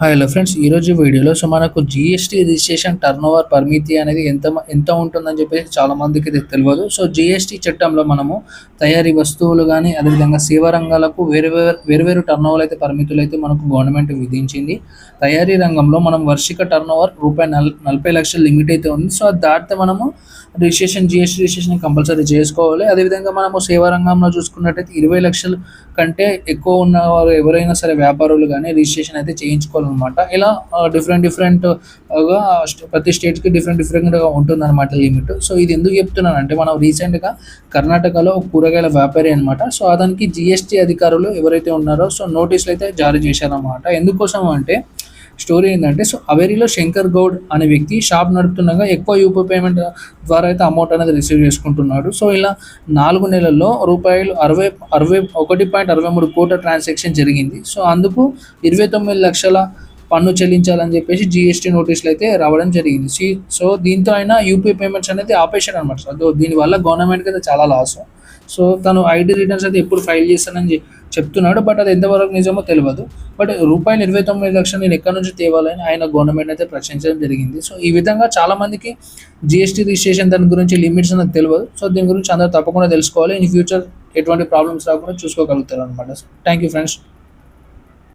Hi hello friends ఈరోజు వీడియోలో so మనకు జిఎస్టీ రిజిస్ట్రేషన్ టర్న్ ఓవర్ పరిమితి అనేది ఎంత ఎంత ఉంటుందని చెప్పేసి చాలా మందికి ఇది తెలియదు సో జిఎస్టీ చట్టంలో మనము తయారీ వస్తువులు కానీ అదేవిధంగా సేవా రంగాలకు వేరు వేరు వేరువేరు టర్న్ ఓవర్ అయితే పరిమితులు అయితే మనకు గవర్నమెంట్ విధించింది. తయారీ రంగంలో మనం వార్షిక టర్న్ ఓవర్ రూపాయి నల్ నలభై లక్షల లిమిట్ అయితే ఉంది. సో అది దాటితే మనము రిజిస్ట్రేషన్ జిఎస్టీ రిజిస్ట్రేషన్ కంపల్సరీ చేసుకోవాలి. అదేవిధంగా మనము సేవా రంగంలో చూసుకున్నట్టయితే ఇరవై లక్షల కంటే ఎక్కువ ఉన్న వారు ఎవరైనా సరే వ్యాపారులు కానీ రిజిస్ట్రేషన్ అయితే చేయించుకోవాలి. అనమాట ఇలా డిఫరెంట్ డిఫరెంట్గా ప్రతి స్టేట్కి డిఫరెంట్ డిఫరెంట్గా ఉంటుందన్నమాట లిమిట్ సో ఇది ఎందుకు చెప్తున్నాను అంటే మనం రీసెంట్గా కర్ణాటకలో కూరగాయల వ్యాపారి అనమాట సో అతనికి జిఎస్టీ అధికారులు ఎవరైతే ఉన్నారో సో నోటీసులు అయితే జారీ చేశారన్నమాట. ఎందుకోసం అంటే స్టోరీ ఏంటంటే సో అవేరిలో శంకర్ గౌడ్ అనే వ్యక్తి షాప్ నడుపుతుండగా ఎక్కువ యూపీ పేమెంట్ ద్వారా అయితే అమౌంట్ అనేది రిసీవ్ చేసుకుంటున్నాడు. సో ఇలా నాలుగు నెలల్లో రూపాయలు అరవై అరవై ఒకటి పాయింట్ అరవై మూడు కోట్ల ట్రాన్సాక్షన్ జరిగింది. సో అందుకు ఇరవై తొమ్మిది లక్షల పన్ను చెల్లించాలని చెప్పేసి జిఎస్టీ నోటీసులు అయితే రావడం జరిగింది. సీ సో దీంతో అయినా యూపీ పేమెంట్స్ అనేది ఆపేశాడు అనమాట సో దీనివల్ల గవర్నమెంట్కి అయితే చాలా లాస్ సో తను ఐడి రిటర్న్స్ అయితే ఎప్పుడు ఫైల్ చేస్తానని చెప్తున్నాడు. బట్ అది ఎంతవరకు నిజమో తెలియదు బట్ రూపాయలు ఇరవై తొమ్మిది లక్షలు నేను ఎక్కడి నుంచి తేవాలని ఆయన గవర్నమెంట్ అయితే ప్రశ్నించడం జరిగింది. సో ఈ విధంగా చాలామందికి జిఎస్టీ రిజిస్ట్రేషన్ దాని గురించి లిమిట్స్ అనేది తెలియదు సో దీని గురించి అందరూ తప్పకుండా తెలుసుకోవాలి. ఇన్ ఫ్యూచర్ ఎటువంటి ప్రాబ్లమ్స్ రాకుండా చూసుకోగలుగుతారు అనమాట థ్యాంక్ యూ ఫ్రెండ్స్.